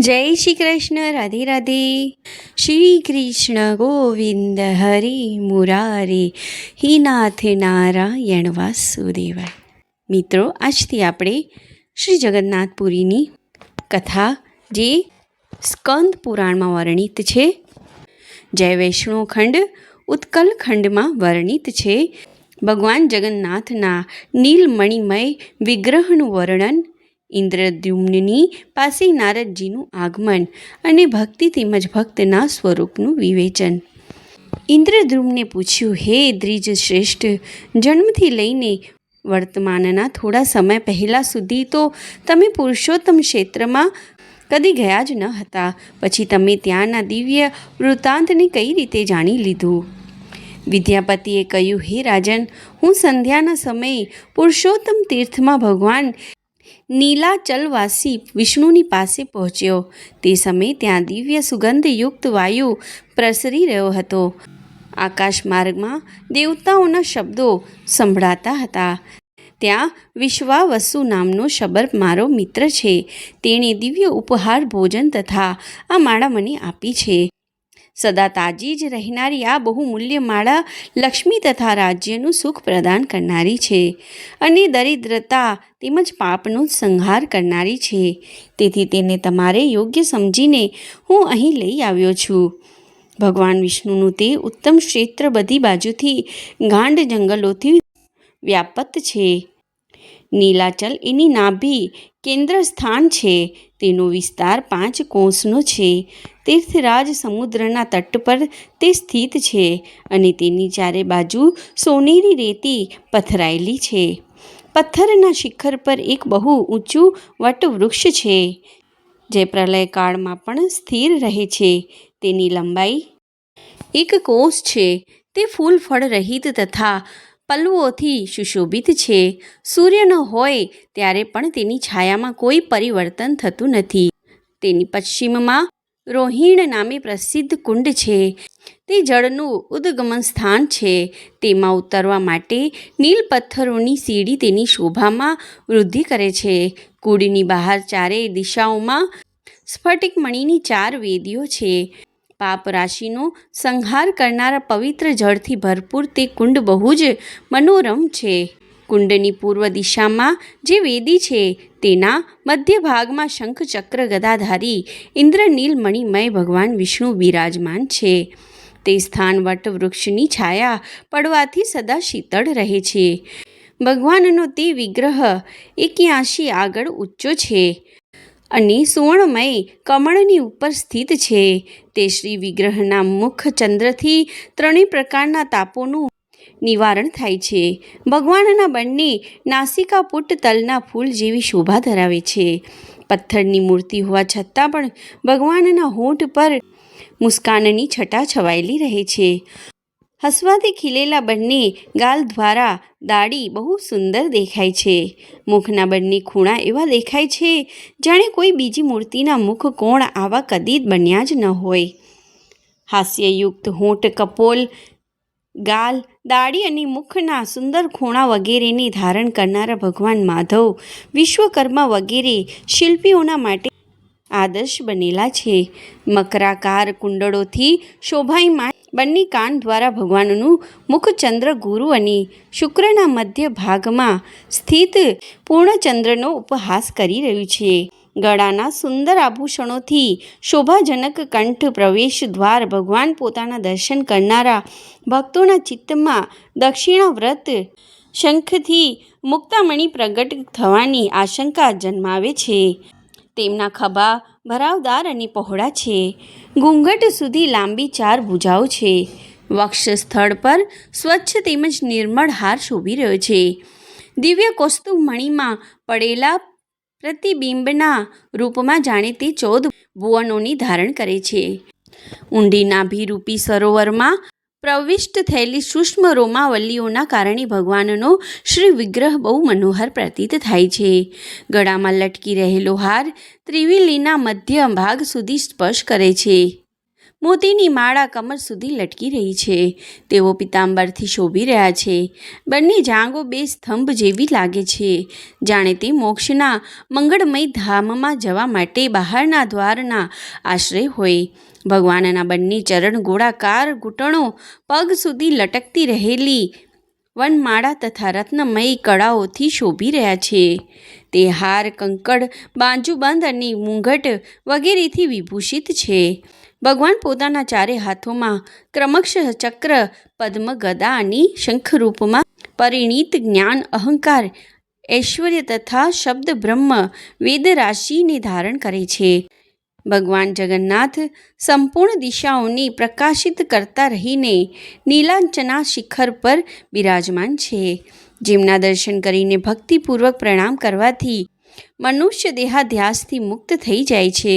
જય શ્રી કૃષ્ણ, રાધે રાધે. શ્રી કૃષ્ણ ગોવિંદ હરિ મુરારે. હિ નાથ નારાયણ વાસુદેવાય. મિત્રો, આજથી આપણે શ્રી જગન્નાથપુરીની કથા જે સ્કંદ પુરાણમાં વર્ણિત છે, જય વૈષ્ણવ ખંડ, ઉત્કલ ખંડમાં વર્ણિત છે. ભગવાન જગન્નાથના નીલમણિમય વિગ્રહનું વર્ણન ઇન્દ્રદ્યુમ્નની પાસે નારદજીનું આગમન અને ભક્તિ તેમજ ભક્તના સ્વરૂપનું વિવેચન. ઇન્દ્રદ્રુમને પૂછ્યું, હે દ્વિજ શ્રેષ્ઠ જન્મથી લઈને વર્તમાનના થોડા સમય પહેલાં સુધી તો તમે પુરુષોત્તમ ક્ષેત્રમાં કદી ગયા જ ન હતા. પછી તમે ત્યાંના દિવ્ય વૃત્તાંતને કઈ રીતે જાણી લીધું? વિદ્યાપતિએ કહ્યું, હે રાજન, હું સંધ્યાના સમયે પુરુષોત્તમ તીર્થમાં ભગવાન નીલાચલવાસી વિષ્ણુની પાસે પહોંચ્યો. તે સમયે ત્યાં દિવ્ય સુગંધયુક્ત વાયુ પ્રસરી રહ્યો હતો. આકાશ માર્ગમાં દેવતાઓના શબ્દો સંભળાતા હતા. ત્યાં વિશ્વાવસુ નામનો શબર મારો મિત્ર છે. તેણે દિવ્ય ઉપહાર ભોજન તથા આ માળા મને આપી છે. સદા તાજી જ રહેનારી આ બહુમૂલ્ય માળા લક્ષ્મી તથા રાજ્યનું સુખ પ્રદાન કરનારી છે અને દરિદ્રતા તેમજ પાપનો સંહાર કરનારી છે. તેથી તેને તમારે યોગ્ય સમજીને હું અહીં લઈ આવ્યો છું. ભગવાન વિષ્ણુનું તે ઉત્તમ ક્ષેત્ર બધી બાજુથી ગાંડ જંગલોથી વ્યાપત છે. નીલાચલ એની નાભી કેન્દ્ર સ્થાન છે. તેનો વિસ્તાર પાંચ કોષનો છે. તીર્થરાજ સમુદ્રના તટ પર તે સ્થિત છે અને તેની ચારે બાજુ સોનેરી રેતી પથરાયેલી છે. પથ્થરના શિખર પર એક બહુ ઊંચું વટવૃક્ષ છે. જે પ્રલયકાળમાં પણ સ્થિર રહે છે. તેની લંબાઈ એક કોષ છે. તે ફૂલ ફળ રહિત તથા પલ્લવોથી સુશોભિત છે. સૂર્ય ન હોય ત્યારે પણ તેની છાયામાં કોઈ પરિવર્તન થતું નથી. તેની પશ્ચિમમાં રોહિણ નામે પ્રસિદ્ધ કુંડ છે. તે જળનું ઉદ્ગમન સ્થાન છે. તેમાં ઉતરવા માટે નીલ પથ્થરોની સીડી તેની શોભામાં વૃદ્ધિ કરે છે. કુંડની બહાર ચારેય દિશાઓમાં સ્ફટિક મણીની ચાર વેદીઓ છે. પાપ રાશિનો સંહાર કરનારા પવિત્ર જળથી ભરપૂર તે કુંડ બહુ જ મનોરમ છે. કુંડની પૂર્વ દિશામાં જે વેદી છે, તેના મધ્ય ભાગમાં શંખ ચક્ર ગદાધારી ઇન્દ્રનીલ મણિમય ભગવાન વિષ્ણુ બિરાજમાન છે. તે સ્થાન વટ વૃક્ષની છાયા પડવાથી સદા શીતળ રહે છે. ભગવાનનો તે વિગ્રહ એક્યાસી આગળ ઊંચો છે. અને સુવર્ણમય કમળની ઉપર સ્થિત છે. તે શ્રી વિગ્રહના મુખ ચંદ્રથી ત્રણેય પ્રકારના તાપોનું નિવારણ થાય છે. ભગવાનના બંને નાસિકા પુટ તલના ફૂલ જેવી શોભા ધરાવે છે. પથ્થરની મૂર્તિ હોવા છતાં પણ ભગવાનના હોઠ પર મુસ્કાનની છટા છવાયેલી રહે છે. હસવાથી ખીલેલા બંને ગાલ દ્વારા દાઢી બહુ સુંદર દેખાય છે. મુખના બંને ખૂણા એવા દેખાય છે જાણે કોઈ બીજી મૂર્તિના મુખ કોણ આવા કદી બન્યા જ ન હોય. હાસ્યયુક્ત હોઠ, કપોલ, ગાલ, દાઢી અને મુખના સુંદર ખૂણા વગેરેને ધારણ કરનારા ભગવાન માધવ વિશ્વકર્મા વગેરે શિલ્પીઓના માટે આદર્શ બનેલા છે. મકરાકાર કુંડળોથી શોભાયમાન બંને કાન દ્વારા ભગવાનનું મુખચંદ્ર ગુરુ અને શુક્રના મધ્ય ભાગમાં સ્થિત પૂર્ણચંદ્રનો ઉપહાસ કરી રહ્યું છે. ગળાના સુંદર આભૂષણોથી શોભાજનક કંઠ પ્રવેશ દ્વાર ભગવાન પોતાના દર્શન કરનારા ભક્તોના ચિત્તમાં દક્ષિણા વ્રત શંખથી મુક્તામણી પ્રગટ થવાની આશંકા જન્માવે છે. તેમના ખભા ભરાવદાર અને પહોળા છે. ઘૂંઘટ સુધી લાંબી ચાર ભુજાઓ છે. વક્ષ સ્થળ પર સ્વચ્છ તેમજ નિર્મળ હાર શોભી રહ્યો છે. દિવ્ય કૌસ્તુભ મણીમાં પડેલા પ્રતિબિંબના રૂપમાં જાણે તે ચૌદ ભુવનોની ધારણ કરે છે. ઊંડી નાભીરૂપી સરોવરમાં પ્રવિષ્ટ થયેલી સૂક્ષ્મ રોમાવલીઓના કારણે ભગવાનનો શ્રી વિગ્રહ બહુ મનોહર પ્રતીત થાય છે. ગળામાં લટકી રહેલો હાર ત્રિવેલીના મધ્ય ભાગ સુધી સ્પર્શ કરે છે. મોતીની માળા કમર સુધી લટકી રહી છે. તેઓ પિતાંબરથી શોભી રહ્યા છે. બંને જાંગો બે સ્તંભ જેવી લાગે છે. જાણે તે મોક્ષના મંગળમય ધામમાં જવા માટે બહારના દ્વારના આશ્રય હોય. ભગવાનના બંને ચરણ ગોળાકાર ઘૂંટણો પગ સુધી લટકતી રહેલી વનમાળા તથા રત્નમય કળાઓથી શોભી રહ્યા છે. તે હાર, કંકડ, બાંજુબંધ અને મુંઘટ વગેરેથી વિભૂષિત છે. ભગવાન પોતાના ચારે હાથોમાં ક્રમશઃ ચક્ર, પદ્મ ગદા અને શંખરૂપમાં પરિણીત જ્ઞાન, અહંકાર, ઐશ્વર્ય તથા શબ્દ બ્રહ્મ, વેદ રાશિને ધારણ કરે છે. ભગવાન જગન્નાથ સંપૂર્ણ દિશાઓને પ્રકાશિત કરતા રહીને નીલાંચના શિખર પર બિરાજમાન છે. જેમના દર્શન કરીને ભક્તિપૂર્વક પ્રણામ કરવાથી મનુષ્ય દેહાધ્યાસથી મુક્ત થઈ જાય છે.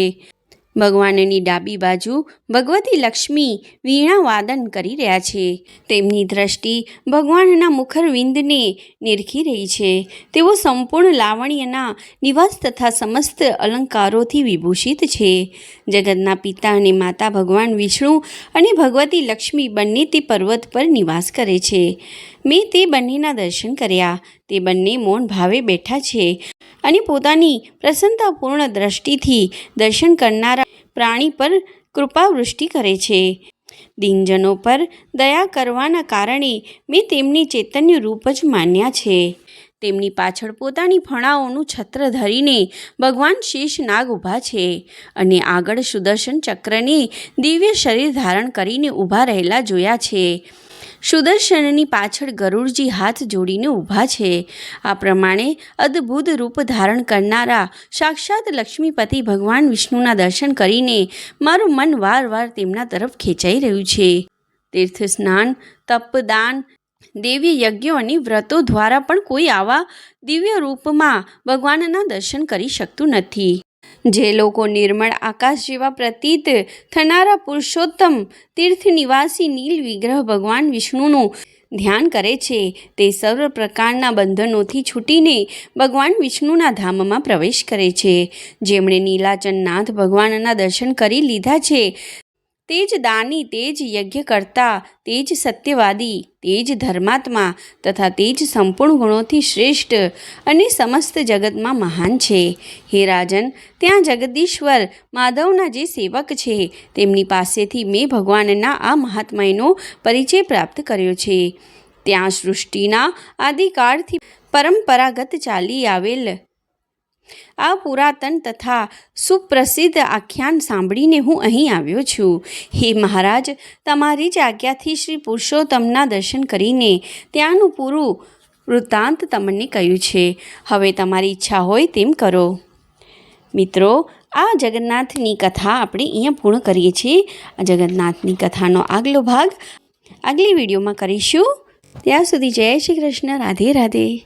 ભગવાનની ડાબી બાજુ ભગવતી લક્ષ્મી વીણા વાદન કરી રહ્યા છે. તેમની દ્રષ્ટિ ભગવાનના મુખરવિંદને નિરખી રહી છે. તેઓ સંપૂર્ણ લાવણ્યના નિવાસ તથા સમસ્ત અલંકારોથી વિભૂષિત છે. જગતના પિતા અને માતા ભગવાન વિષ્ણુ અને ભગવતી લક્ષ્મી બંને તે પર્વત પર નિવાસ કરે છે. મેં તે બંનેના દર્શન કર્યા. તે બંને મૌન ભાવે બેઠા છે અને પોતાની પ્રસન્નતાપૂર્ણ દ્રષ્ટિથી દર્શન કરનારા પ્રાણી પર કૃપાવૃષ્ટિ કરે છે. દિનજનો પર દયા કરવાના કારણે મેં તેમની ચૈતન્ય રૂપ જ માન્યા છે. તેમની પાછળ પોતાની ફણાઓનું છત્ર ધરીને ભગવાન શેષ નાગ ઊભા છે અને આગળ સુદર્શન ચક્રને દિવ્ય શરીર ધારણ કરીને ઊભા રહેલા જોયા છે. સુદર્શનની પાછળ ગરુડજી હાથ જોડીને ઊભા છે. આ પ્રમાણે અદ્ભુત રૂપ ધારણ કરનારા સાક્ષાત લક્ષ્મીપતિ ભગવાન વિષ્ણુના દર્શન કરીને મારું મન વારવાર તેમના તરફ ખેંચાઈ રહ્યું છે. તીર્થ સ્નાન, તપદાન, દેવી યજ્ઞો અને વ્રતો દ્વારા પણ કોઈ આવા દિવ્ય રૂપમાં ભગવાનના દર્શન કરી શકતું નથી. જે લોકો નિર્મળ આકાશ જેવા પ્રતીત થનારા પુરુષોત્તમ તીર્થ નિવાસી નીલ વિગ્રહ ભગવાન વિષ્ણુનું ધ્યાન કરે છે, તે સર્વ પ્રકારના બંધનોથી છૂટીને ભગવાન વિષ્ણુના ધામમાં પ્રવેશ કરે છે. જેમણે નીલાચનનાથ ભગવાનના દર્શન કરી લીધા છે તે જ દાની તે જ યજ્ઞ કરતા તે જ સત્યવાદી તે જ ધર્માત્મા તથા તે જ સંપૂર્ણ ગુણોથી શ્રેષ્ઠ અને સમસ્ત જગતમાં મહાન છે. હે રાજન, ત્યાં જગદીશ્વર માધવના જે સેવક છે, તેમની પાસેથી મેં ભગવાનના આ મહાત્મયનો પરિચય પ્રાપ્ત કર્યો છે. ત્યાં સૃષ્ટિના આદિકાળથી પરંપરાગત ચાલી આવેલ આ પુરાતન તથા સુપ્રસિદ્ધ આખ્યાન સાંભળીને હું અહીં આવ્યો છું. હે મહારાજ, તમારી જ આજ્ઞાથી શ્રી પુરુષોત્તમના દર્શન કરીને ત્યાંનું પૂરું વૃત્તાંત તમને કહ્યું છે. હવે તમારી ઈચ્છા હોય તેમ કરો. મિત્રો, આ જગન્નાથની કથા આપણે અહીંયા પૂર્ણ કરીએ છીએ. જગન્નાથની કથાનો આગલો ભાગ આગલી વિડીયોમાં કરીશું. ત્યાં સુધી જય શ્રી કૃષ્ણ. રાધે રાધે.